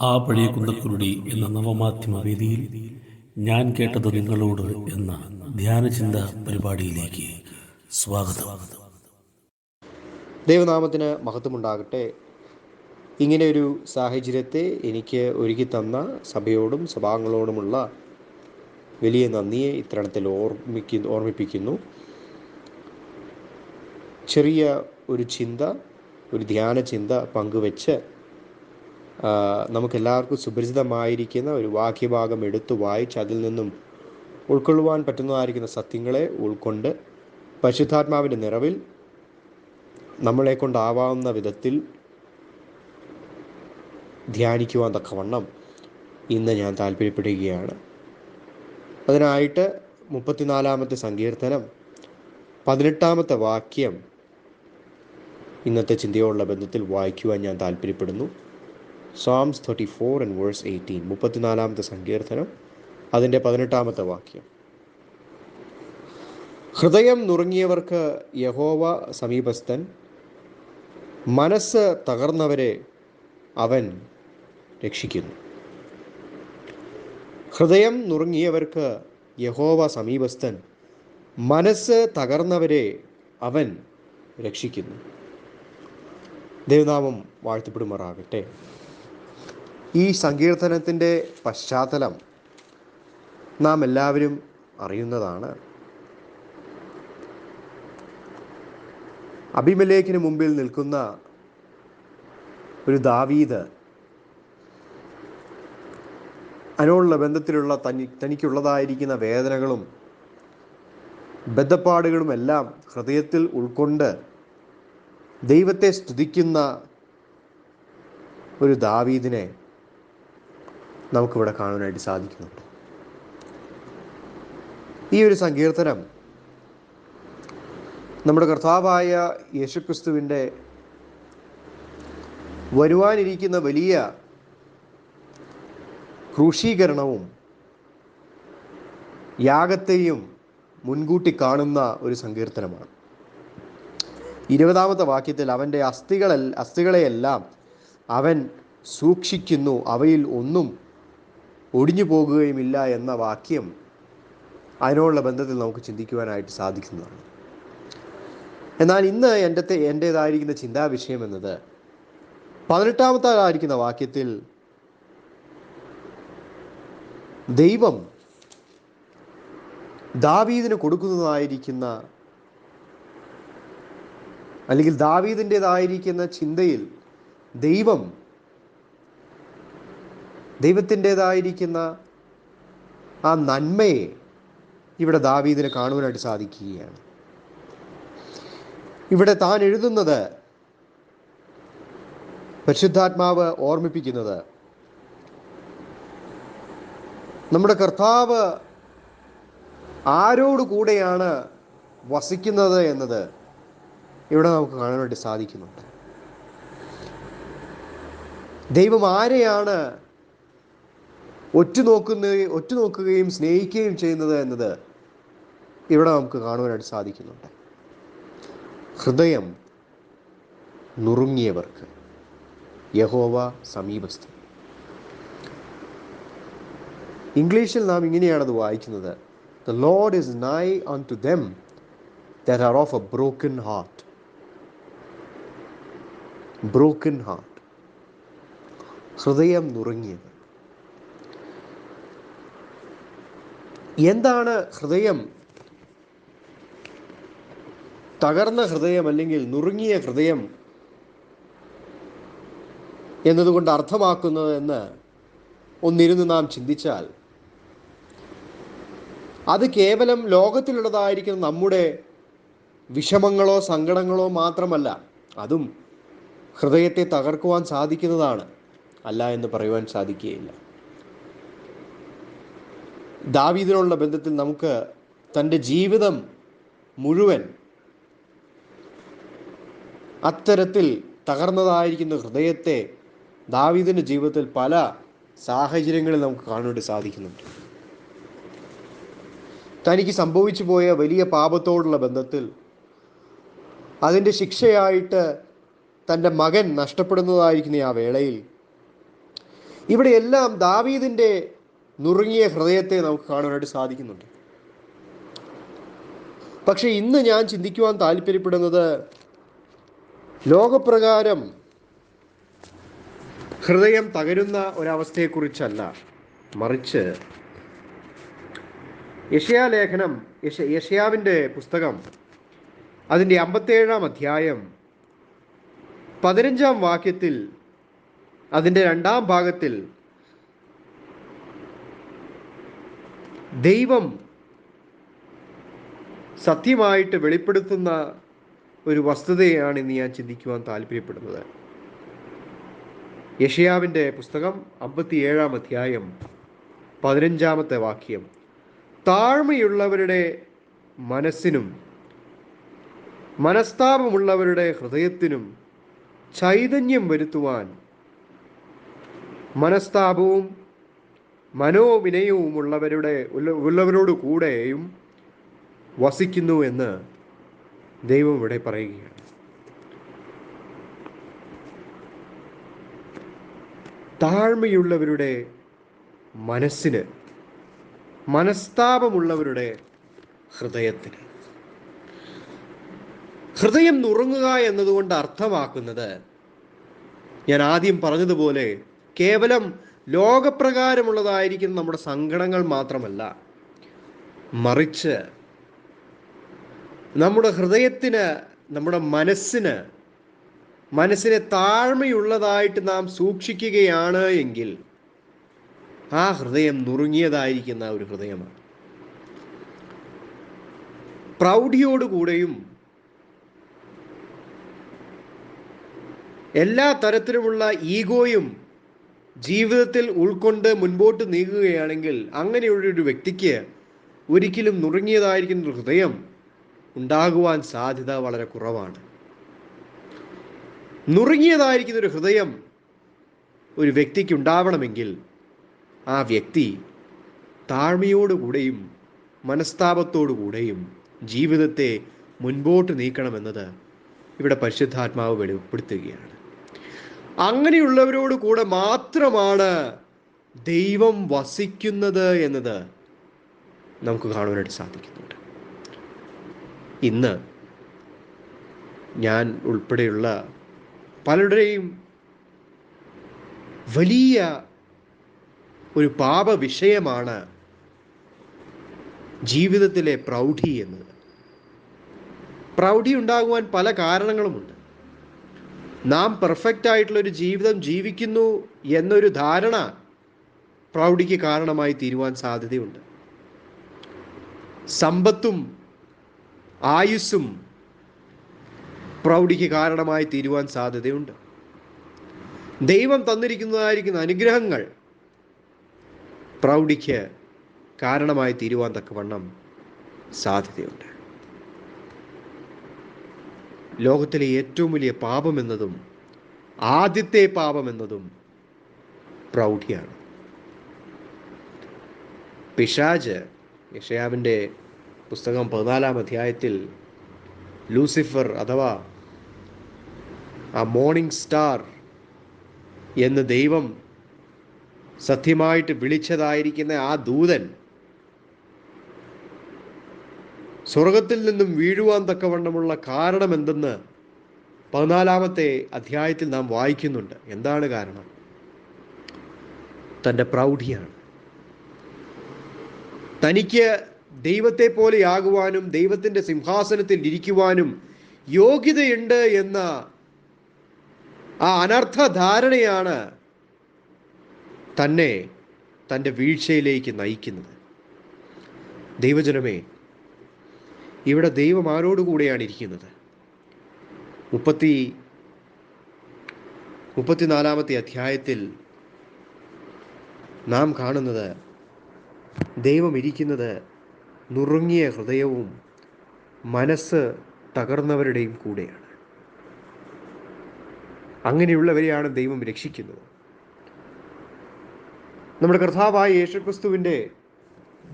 ആ പഴയ കുന്തക്കുരുടി എന്ന നവമാധ്യമ വേദിയിൽ ഞാൻ കേട്ടത് നിങ്ങളോട് എന്ന ധ്യാനചിന്ത പരിപാടിയിലേക്ക് സ്വാഗതം. ദൈവനാമത്തിന് മഹത്വമുണ്ടാകട്ടെ. ഇങ്ങനെയൊരു ഒരു സാഹചര്യത്തെ എനിക്ക് ഒരുക്കി തന്ന സഭയോടും സഭാംഗങ്ങളോടുമുള്ള വലിയ നന്ദിയെ ഇത്തരണത്തിൽ ഓർമ്മിക്കുന്നു ഓർമ്മിപ്പിക്കുന്നു. ചെറിയ ഒരു ചിന്ത ഒരു ധ്യാന ചിന്ത പങ്കുവെച്ച് നമുക്കെല്ലാവർക്കും സുപരിചിതമായിരിക്കുന്ന ഒരു വാക്യഭാഗം എടുത്തു വായിച്ച് അതിൽ നിന്നും ഉൾക്കൊള്ളുവാൻ പറ്റുന്നതായിരിക്കുന്ന സത്യങ്ങളെ ഉൾക്കൊണ്ട് പരിശുദ്ധാത്മാവിന്റെ നിറവിൽ നമ്മളെ കൊണ്ടാവാവുന്ന വിധത്തിൽ ധ്യാനിക്കുവാൻ തക്കവണ്ണം ഇന്ന് ഞാൻ താല്പര്യപ്പെടുകയാണ് അതിനായിട്ട് മുപ്പത്തിനാലാമത്തെ സങ്കീർത്തനം പതിനെട്ടാമത്തെ വാക്യം ഇന്നത്തെ ചിന്തയോടുള്ള ബന്ധത്തിൽ വായിക്കുവാൻ ഞാൻ താല്പര്യപ്പെടുന്നു. Psalms thirty four and verse eighteen മുപ്പത്തിനാലാമത്തെ സങ്കീർത്തനം അതിന്റെ പതിനെട്ടാമത്തെ വാക്യം. ഹൃദയം നുറുങ്ങിയവർക്ക് യഹോവ സമീപസ്ഥൻ മനസ്സ് തകർന്നവരെ അവൻ രക്ഷിക്കുന്നു. ഹൃദയം നുറുങ്ങിയവർക്ക് യഹോവ സമീപസ്ഥൻ. മനസ്സ് തകർന്നവരെ അവൻ രക്ഷിക്കുന്നു. ദേവനാമം വാഴ്ത്തപ്പെടുമാറാകട്ടെ. ഈ സങ്കീർത്തനത്തിന്റെ പശ്ചാത്തലം നാം എല്ലാവരും അറിയുന്നതാണ്. അഭിമലേഖിന് മുമ്പിൽ നിൽക്കുന്ന ഒരു ദാവീദ് അതിനോടുള്ള ബന്ധത്തിലുള്ള തനി തനിക്കുള്ളതായിരിക്കുന്ന വേദനകളും ബദ്ധപ്പാടുകളും എല്ലാം ഹൃദയത്തിൽ ഉൾക്കൊണ്ട് ദൈവത്തെ സ്തുതിക്കുന്ന ഒരു ദാവീദിനെ നമുക്കിവിടെ കാണാനായിട്ട് സാധിക്കുന്നുണ്ട്. ഈ ഒരു സങ്കീർത്തനം നമ്മുടെ കർത്താവായ യേശുക്രിസ്തുവിന്റെ വരുവാനിരിക്കുന്ന വലിയ ക്രൂശീകരണവും യാഗത്തെയും മുൻകൂട്ടി കാണുന്ന ഒരു സങ്കീർത്തനമാണ്. ഇരുപതാമത്തെ വാക്യത്തിൽ അവന്റെ അസ്ഥികളെ അസ്ഥികളെയെല്ലാം അവൻ സൂക്ഷിക്കുന്നു അവയിൽ ഒന്നും ഒടിഞ്ഞു പോകുകയുമില്ല എന്ന വാക്യം അതിനോടുള്ള ബന്ധത്തിൽ നമുക്ക് ചിന്തിക്കുവാനായിട്ട് സാധിക്കുന്നതാണ്. എന്നാൽ ഇന്ന് എന്റെ എന്റേതായിരിക്കുന്ന ചിന്താവിഷയം എന്നത് പതിനെട്ടാമത്തായിരിക്കുന്ന വാക്യത്തിൽ ദൈവം ദാവീദിന് കൊടുക്കുന്നതായിരിക്കുന്ന അല്ലെങ്കിൽ ദാവീദിന്റെതായിരിക്കുന്ന ചിന്തയിൽ ദൈവം ദൈവത്തിന്റെതായിരിക്കുന്ന ആ നന്മയെ ഇവിടെ ദാവീദിന് കാണുവാനായിട്ട് സാധിക്കുകയാണ്. ഇവിടെ താൻ എഴുതുന്നത് പരിശുദ്ധാത്മാവ് ഓർമ്മിപ്പിക്കുന്നത് നമ്മുടെ കർത്താവ് ആരോട് കൂടെയാണ് വസിക്കുന്നത് എന്നത് ഇവിടെ നമുക്ക് കാണാനായിട്ട് സാധിക്കുന്നുണ്ട്. ദൈവം ആരെയാണ് ഒറ്റുനോക്കുന്ന ഒറ്റുനോക്കുകയും സ്നേഹിക്കുകയും ചെയ്യുന്നത് എന്നത് ഇവിടെ നമുക്ക് കാണുവാനായിട്ട് സാധിക്കുന്നുണ്ട്. ഹൃദയം നുറുങ്ങിയവർക്ക് യഹോവ സമീപസ്ഥൻ. ഇംഗ്ലീഷിൽ നാം ഇങ്ങനെയാണത് വായിക്കുന്നത്. The Lord is nigh unto them that are of a broken heart broken heart ഹൃദയം നുറുങ്ങിയത്. എന്താണ് ഹൃദയം? തകർന്ന ഹൃദയം അല്ലെങ്കിൽ നുറുങ്ങിയ ഹൃദയം എന്നതുകൊണ്ട് അർത്ഥമാക്കുന്നത് എന്ന് ഒന്നിരുന്ന് നാം ചിന്തിച്ചാൽ അത് കേവലം ലോകത്തിലുള്ളതായിരിക്കുന്ന നമ്മുടെ വിഷമങ്ങളോ സങ്കടങ്ങളോ മാത്രമല്ല അതും ഹൃദയത്തെ തകർക്കുവാൻ സാധിക്കുന്നതാണ്. അല്ല എന്ന് പറയുവാൻ സാധിക്കുകയില്ല. ദാവീദിനുള്ള ബന്ധത്തിൽ നമുക്ക് തന്റെ ജീവിതം മുഴുവൻ അത്തരത്തിൽ തകർന്നതായിരിക്കുന്ന ഹൃദയത്തെ ദാവീദിന്റെ ജീവിതത്തിൽ പല സാഹചര്യങ്ങളിൽ നമുക്ക് കാണുവാൻ സാധിക്കുന്നുണ്ട്. തനിക്ക് സംഭവിച്ചു പോയ വലിയ പാപത്തോടുള്ള ബന്ധത്തിൽ അതിന്റെ ശിക്ഷയായിട്ട് തന്റെ മകൻ നഷ്ടപ്പെടുന്നതായിരിക്കുന്ന ആ വേളയിൽ ഇവിടെയെല്ലാം ദാവീദിന്റെ നുറുങ്ങിയ ഹൃദയത്തെ നമുക്ക് കാണുവാനായിട്ട് സാധിക്കുന്നുണ്ട്. പക്ഷേ ഇന്ന് ഞാൻ ചിന്തിക്കുവാൻ താല്പര്യപ്പെടുന്നത് ലോകപ്രകാരം ഹൃദയം തകരുന്ന ഒരവസ്ഥയെക്കുറിച്ചല്ല. മറിച്ച് യഷയാലേഖനം യശ യഷയാവിന്റെ പുസ്തകം അതിന്റെ അമ്പത്തേഴാം അധ്യായം പതിനഞ്ചാം വാക്യത്തിൽ അതിന്റെ രണ്ടാം ഭാഗത്തിൽ ദൈവം സത്യമായിട്ട് വെളിപ്പെടുത്തുന്ന ഒരു വസ്തുതയാണ് ഇന്ന് ഞാൻ ചിന്തിക്കുവാൻ താല്പര്യപ്പെടുന്നത്. യഷയാവിന്റെ പുസ്തകം അമ്പത്തിയേഴാം അധ്യായം പതിനഞ്ചാമത്തെ വാക്യം. താഴ്മയുള്ളവരുടെ മനസ്സിനും മനസ്താപമുള്ളവരുടെ ഹൃദയത്തിനും ചൈതന്യം വരുത്തുവാൻ മനസ്താപവും മനോവിനയവും ഉള്ളവരുടെ ഉള്ളവരോട് കൂടെയും വസിക്കുന്നു എന്ന് ദൈവം ഇവിടെ പറയുകയാണ്. താഴ്മയുള്ളവരുടെ മനസ്സിന് മനസ്താപമുള്ളവരുടെ ഹൃദയത്തിന് ഹൃദയം നുറുങ്ങുക എന്നതുകൊണ്ട് അർത്ഥമാക്കുന്നത് ഞാൻ ആദ്യം പറഞ്ഞതുപോലെ കേവലം ലോകപ്രകാരമുള്ളതായിരിക്കുന്ന നമ്മുടെ സങ്കടങ്ങൾ മാത്രമല്ല മറിച്ച് നമ്മുടെ ഹൃദയത്തിന് നമ്മുടെ മനസ്സിന് മനസ്സിനെ താഴ്മയുള്ളതായിട്ട് നാം സൂക്ഷിക്കുകയാണ് എങ്കിൽ ആ ഹൃദയം നുറുങ്ങിയതായിരിക്കുന്ന ഒരു ഹൃദയമാണ്. പ്രൗഢിയോടുകൂടെയും എല്ലാ തരത്തിലുമുള്ള ഈഗോയും ജീവിതത്തിൽ ഉൾക്കൊണ്ട് മുൻപോട്ട് നീങ്ങുകയാണെങ്കിൽ അങ്ങനെയുള്ളൊരു വ്യക്തിക്ക് ഒരിക്കലും നുറുങ്ങിയതായിരിക്കുന്ന ഹൃദയം ഉണ്ടാകുവാൻ സാധ്യത വളരെ കുറവാണ്. നുറുങ്ങിയതായിരിക്കുന്ന ഒരു ഹൃദയം ഒരു വ്യക്തിക്ക് ഉണ്ടാവണമെങ്കിൽ ആ വ്യക്തി താഴ്മയോടുകൂടെയും മനസ്താപത്തോടുകൂടെയും ജീവിതത്തെ മുൻപോട്ട് നീക്കണമെന്നത് ഇവിടെ പരിശുദ്ധാത്മാവ് വെളിപ്പെടുത്തുകയാണ്. അങ്ങനെയുള്ളവരോട് കൂടെ മാത്രമാണ് ദൈവം വസിക്കുന്നത് എന്നത് നമുക്ക് കാണുവാനായിട്ട് സാധിക്കുന്നുണ്ട്. ഇന്ന് ഞാൻ ഉൾപ്പെടെയുള്ള പലരുടെയും വലിയ ഒരു പാപ വിഷയമാണ് ജീവിതത്തിലെ പ്രൗഢി എന്നത് പ്രൗഢി ഉണ്ടാകുവാൻ പല കാരണങ്ങളുമുണ്ട്. നാം പെർഫെക്റ്റ് ആയിട്ടുള്ള ഒരു ജീവിതം ജീവിക്കുന്നു എന്നൊരു ധാരണ പ്രൗഢിക്ക് കാരണമായി തീരുവാൻ സാധ്യതയുണ്ട്. സമ്പത്തും ആയുസ്സും പ്രൗഢിക്ക് കാരണമായി തീരുവാൻ സാധ്യതയുണ്ട്. ദൈവം തന്നിരിക്കുന്നതായിരിക്കുന്ന അനുഗ്രഹങ്ങൾ പ്രൗഢിക്ക് കാരണമായി തീരുവാൻ തക്കവണ്ണം സാധ്യതയുണ്ട്. ലോകത്തിലെ ഏറ്റവും വലിയ പാപമെന്നതും ആദ്യത്തെ പാപമെന്നതും പ്രൗഢിയാണ്. പിശാജ് യഷയാവിന്റെ പുസ്തകം പതിനാലാം അധ്യായത്തിൽ ലൂസിഫർ അഥവാ ആ മോർണിംഗ് സ്റ്റാർ എന്ന് ദൈവം സത്യമായിട്ട് വിളിച്ചതായിരിക്കുന്ന ആ ദൂതൻ സ്വർഗത്തിൽ നിന്നും വീഴുവാൻ തക്കവണ്ണമുള്ള കാരണം എന്തെന്ന് പതിനാലാമത്തെ അധ്യായത്തിൽ നാം വായിക്കുന്നുണ്ട്. എന്താണ് കാരണം? തന്റെ പ്രൗഢിയാണ്. തനിക്ക് ദൈവത്തെ പോലെയാകുവാനും ദൈവത്തിന്റെ സിംഹാസനത്തിൽ ഇരിക്കുവാനും യോഗ്യതയുണ്ട് എന്ന ആ അനർത്ഥ ധാരണയാണ് തന്നെ തന്റെ വീഴ്ചയിലേക്ക് നയിക്കുന്നത്. ദൈവജനമേ ഇവിടെ ദൈവം ആരോടുകൂടെയാണ് ഇരിക്കുന്നത്? മുപ്പത്തി മുപ്പത്തിനാലാമത്തെ അധ്യായത്തിൽ നാം കാണുന്നത് ദൈവം ഇരിക്കുന്നത് നുറുങ്ങിയ ഹൃദയവും മനസ്സ് തകർന്നവരുടെയും കൂടെയാണ്. അങ്ങനെയുള്ളവരെയാണ് ദൈവം രക്ഷിക്കുന്നത്. നമ്മുടെ കർത്താവായ യേശുക്രിസ്തുവിന്റെ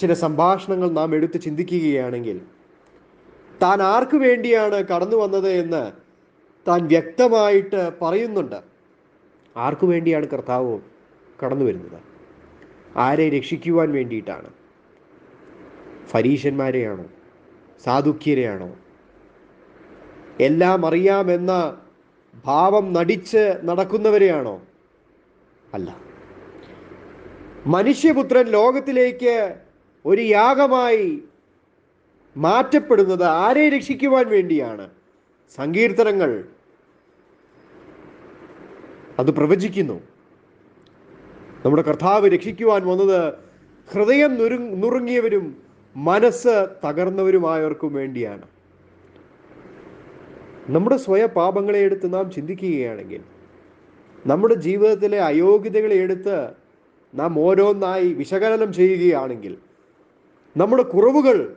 ചില സംഭാഷണങ്ങൾ നാം എടുത്ത് ചിന്തിക്കുകയാണെങ്കിൽ താൻ ആർക്കു വേണ്ടിയാണ് കടന്നു വന്നത് എന്ന് താൻ വ്യക്തമായിട്ട് പറയുന്നുണ്ട്. ആർക്കു വേണ്ടിയാണ് കർത്താവ് കടന്നു വരുന്നത്? ആരെ രക്ഷിക്കുവാൻ വേണ്ടിയിട്ടാണ്? ഫരീഷന്മാരെയാണോ സാധുക്യരെയാണോ എല്ലാം അറിയാമെന്ന ഭാവം നടിച്ച് നടക്കുന്നവരെയാണോ? അല്ല. മനുഷ്യപുത്രൻ ലോകത്തിലേക്ക് ഒരു യാഗമായി മാറ്റപ്പെടുന്നത് ആരെ രക്ഷിക്കുവാൻ വേണ്ടിയാണ്? സങ്കീർത്തനങ്ങൾ. അത് പ്രവചിക്കുന്നു. നമ്മുടെ കർത്താവ് രക്ഷിക്കുവാൻ വന്നത് ഹൃദയം നുരു നുറുങ്ങിയവരും മനസ്സ് തകർന്നവരുമായവർക്കും വേണ്ടിയാണ്. നമ്മുടെ സ്വയ പാപങ്ങളെ എടുത്ത് നാം ചിന്തിക്കുകയാണെങ്കിൽ നമ്മുടെ ജീവിതത്തിലെ അയോഗ്യതകളെ എടുത്ത് നാം ഓരോന്നായി വിശകലനം ചെയ്യുകയാണെങ്കിൽ നമ്മുടെ കുറവുകൾ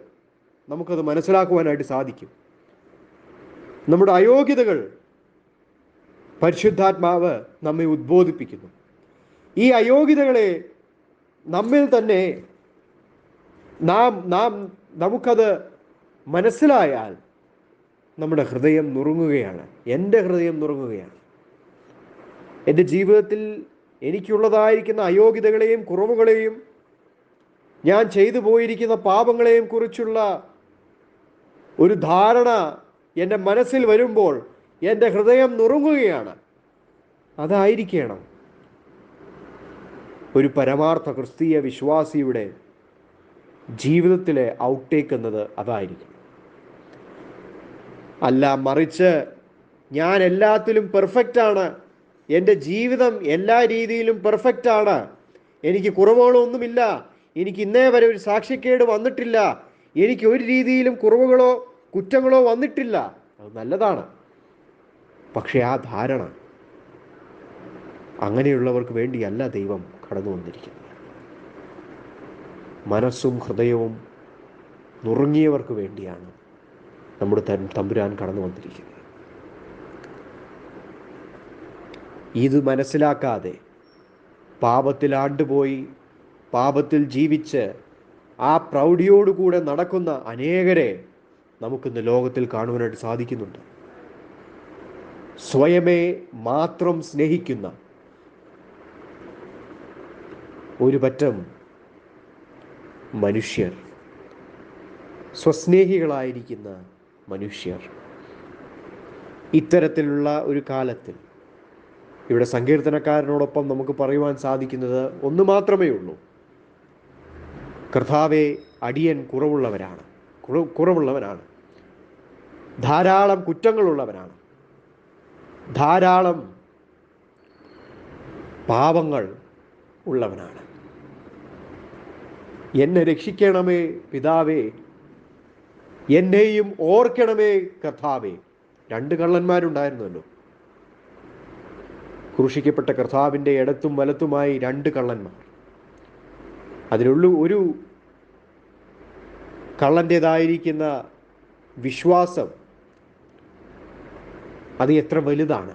നമുക്കത് മനസ്സിലാക്കുവാനായിട്ട് സാധിക്കും. നമ്മുടെ അയോഗ്യതകൾ പരിശുദ്ധാത്മാവ് നമ്മെ ഉദ്ബോധിപ്പിക്കുന്നു. ഈ അയോഗ്യതകളെ നമ്മിൽ തന്നെ നാം നാം നമുക്കത് മനസ്സിലായാൽ നമ്മുടെ ഹൃദയം നുറുങ്ങുകയാണ്. എന്റെ ഹൃദയം നുറുങ്ങുകയാണ്. എന്റെ ജീവിതത്തിൽ എനിക്കുള്ളതായിരിക്കുന്ന അയോഗ്യതകളെയും കുറവുകളെയും ഞാൻ ചെയ്തു പോയിരിക്കുന്ന പാപങ്ങളെയും കുറിച്ചുള്ള ഒരു ധാരണ എന്റെ മനസ്സിൽ വരുമ്പോൾ എന്റെ ഹൃദയം നുറുങ്ങുകയാണ്. അതായിരിക്കണം ഒരു പരമാർത്ഥ ക്രിസ്തീയ വിശ്വാസിയുടെ ജീവിതത്തിലെ ഔട്ടേക്ക് എന്നത് അതായിരിക്കും അല്ല മറിച്ച് ഞാൻ എല്ലാത്തിലും പെർഫെക്റ്റാണ്. എന്റെ ജീവിതം എല്ലാ രീതിയിലും പെർഫെക്റ്റാണ് എനിക്ക് കുറവുകളൊന്നുമില്ല. എനിക്ക് ഇന്നേ വരെ ഒരു സാക്ഷ്യക്കേട് വന്നിട്ടില്ല. എനിക്ക് ഒരു രീതിയിലും കുറവുകളോ കുറ്റങ്ങളോ വന്നിട്ടില്ല. അത് നല്ലതാണ്. പക്ഷേ ആ ധാരണ അങ്ങനെയുള്ളവർക്ക് വേണ്ടിയല്ല ദൈവം കടന്നു വന്നിരിക്കുന്നത്. മനസ്സും ഹൃദയവും നുറുങ്ങിയവർക്ക് വേണ്ടിയാണ് നമ്മുടെ തൻ തമ്പുരാൻ കടന്നു വന്നിരിക്കുന്നത്. ഇത് മനസ്സിലാക്കാതെ പാപത്തിൽ ആണ്ടുപോയി പാപത്തിൽ ജീവിച്ച് ആ പ്രൗഢിയോടുകൂടെ നടക്കുന്ന അനേകരെ നമുക്കിന്ന് ലോകത്തിൽ കാണുവാനായിട്ട് സാധിക്കുന്നുണ്ട്. സ്വയമേ മാത്രം സ്നേഹിക്കുന്ന ഒരു പറ്റം മനുഷ്യർ സ്വസ്നേഹികളായിരിക്കുന്ന മനുഷ്യർ. ഇത്തരത്തിലുള്ള ഒരു കാലത്തിൽ ഇവിടെ സങ്കീർത്തനക്കാരനോടൊപ്പം നമുക്ക് പറയുവാൻ സാധിക്കുന്നത് ഒന്ന് മാത്രമേ ഉള്ളൂ. കർത്താവെ അടിയൻ കുറവുള്ളവരാണ്. കുറ- കുറവുള്ളവനാണ്. ധാരാളം കുറ്റങ്ങളുള്ളവനാണ്. ധാരാളം പാപങ്ങൾ ഉള്ളവനാണ്. എന്നെ രക്ഷിക്കണമേ പിതാവേ. എന്നെയും ഓർക്കണമേ കഥാവേ രണ്ട് കള്ളന്മാരുണ്ടായിരുന്നല്ലോ. ക്രൂശിക്കപ്പെട്ട കർത്താവിന്റെ ഇടത്തും വലത്തുമായി രണ്ട് കള്ളന്മാർ. അതിനുള്ളു ഒരു കള്ളന്റേതായിരിക്കുന്ന വിശ്വാസം അത് എത്ര വലുതാണ്.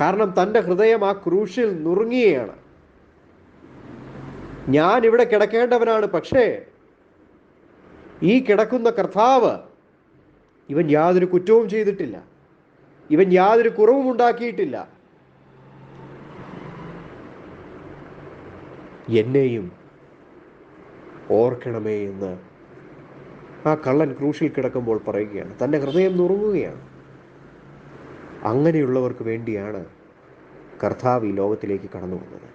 കാരണം തന്റെ ഹൃദയം ആ ക്രൂശിൽ നുറുങ്ങിയാണ് ഞാൻ ഇവിടെ കിടക്കേണ്ടവനാണ് പക്ഷേ ഈ കിടക്കുന്ന കർത്താവ് ഇവൻ യാതൊരു കുറ്റവും ചെയ്തിട്ടില്ല. ഇവൻ യാതൊരു കുറവും ഉണ്ടാക്കിയിട്ടില്ല. എന്നെയും ഓർക്കണമേ എന്ന് ആ കള്ളൻ ക്രൂശിൽ കിടക്കുമ്പോൾ പറയുകയാണ്. തന്റെ ഹൃദയം നുറുങ്ങുകയാണ്. അങ്ങനെയുള്ളവർക്ക് വേണ്ടിയാണ് കർത്താവ് ഈ ലോകത്തിലേക്ക് കടന്നു വന്നത്.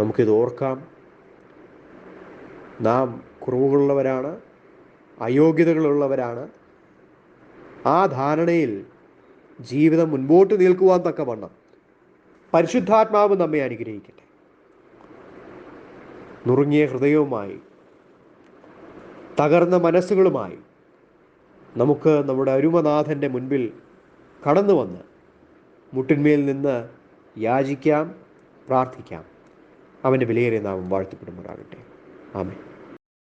നമുക്കിത് ഓർക്കാം. നാം കുറവുകളുള്ളവരാണ് അയോഗ്യതകളുള്ളവരാണ്. ആ ധാരണയിൽ ജീവിതം മുൻപോട്ട് നിൽക്കുവാൻ തക്കവണ്ണം പരിശുദ്ധാത്മാവ് നമ്മെ അനുഗ്രഹിക്കട്ടെ. നുറുങ്ങിയ ഹൃദയവുമായി തകർന്ന മനസ്സുകളുമായി നമുക്ക് നമ്മുടെ അരുമനാഥന്റെ മുൻപിൽ കടന്നു വന്ന് മുട്ടിന്മേൽ നിന്ന് യാചിക്കാം പ്രാർത്ഥിക്കാം. അവന്റെ വിലയേറിയ നാമം വാഴ്ത്തപ്പെടുമാറാകട്ടെ. ആമേ